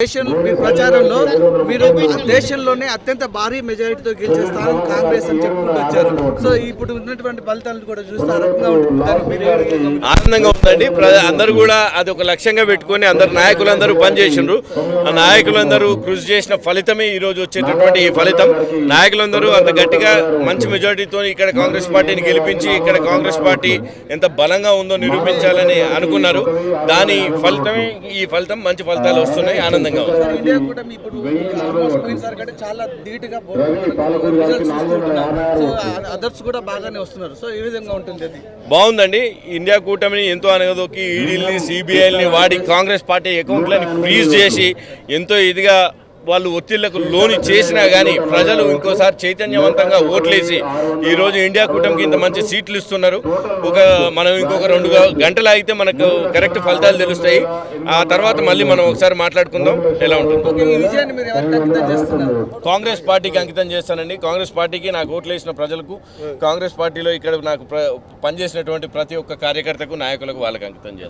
మీ ప్రచారంలో మీరు దేశంలోనే అత్యంత భారీ మెజారిటీతో గెలిచే స్థానం కాంగ్రెస్ అని చెప్పుకుంటూ వచ్చారు సో ఇప్పుడు ఉన్నటువంటి ఫలితాలను కూడా చూస్తే ఉంటుంది మీరు ఆనందంగా ఉందండి. ప్ర- అందరూ కూడా అది ఒక లక్ష్యంగా పెట్టుకొని అందరు నాయకులందరూ పనిచేసిండ్రు. ఆ నాయకులందరూ కృషి చేసిన ఫలితమే ఈ రోజు వచ్చేటటువంటి ఈ ఫలితం. నాయకులందరూ అంత గట్టిగా మంచి మెజారిటీతో ఇక్కడ కాంగ్రెస్ పార్టీని గెలిపించి ఇక్కడ కాంగ్రెస్ పార్టీ ఎంత బలంగా ఉందో నిరూపించాలని అనుకున్నారు. దాని ఫలితమే ఈ ఫలితం మంచి ఫలితాలు వస్తున్నాయి. ఆనందంగా కంటే చాలా ధీటుగా అదర్స్ కూడా బాగానే వస్తున్నారు. సో ఏ విధంగా ఉంటుంది అది. బాగుందండి. ఇండియా కూటమిని ఎంతో అనగదొక్కి ఈడీల్ని సిబిఐల్ని వాడి కాంగ్రెస్ పార్టీ అకౌంట్లని ఫ్రీజ్ చేసి ఎంతో ఇదిగా వాళ్ళు ఒత్తిళ్ళకు లోని చేసినా కానీ ప్రజలు ఇంకోసారి చైతన్యవంతంగా ఓట్లేసి ఈ రోజు ఇండియా కూటమికి ఇంత మంచి సీట్లు ఇస్తున్నారు. ఒక మనం ఇంకొక రెండు గంటలు అయితే మనకు కరెక్ట్ ఫలితాలు తెలుస్తాయి. ఆ తర్వాత మళ్ళీ మనం ఒకసారి మాట్లాడుకుందాం. ఎలా ఉంటుందో? కాంగ్రెస్ పార్టీకి అంకితం చేస్తానండి. కాంగ్రెస్ పార్టీకి నాకు ఓట్లు వేసిన ప్రజలకు కాంగ్రెస్ పార్టీలో ఇక్కడ నాకు పనిచేసినటువంటి ప్రతి ఒక్క కార్యకర్తకు నాయకులకు వాళ్ళకి అంకితం చేస్తాను.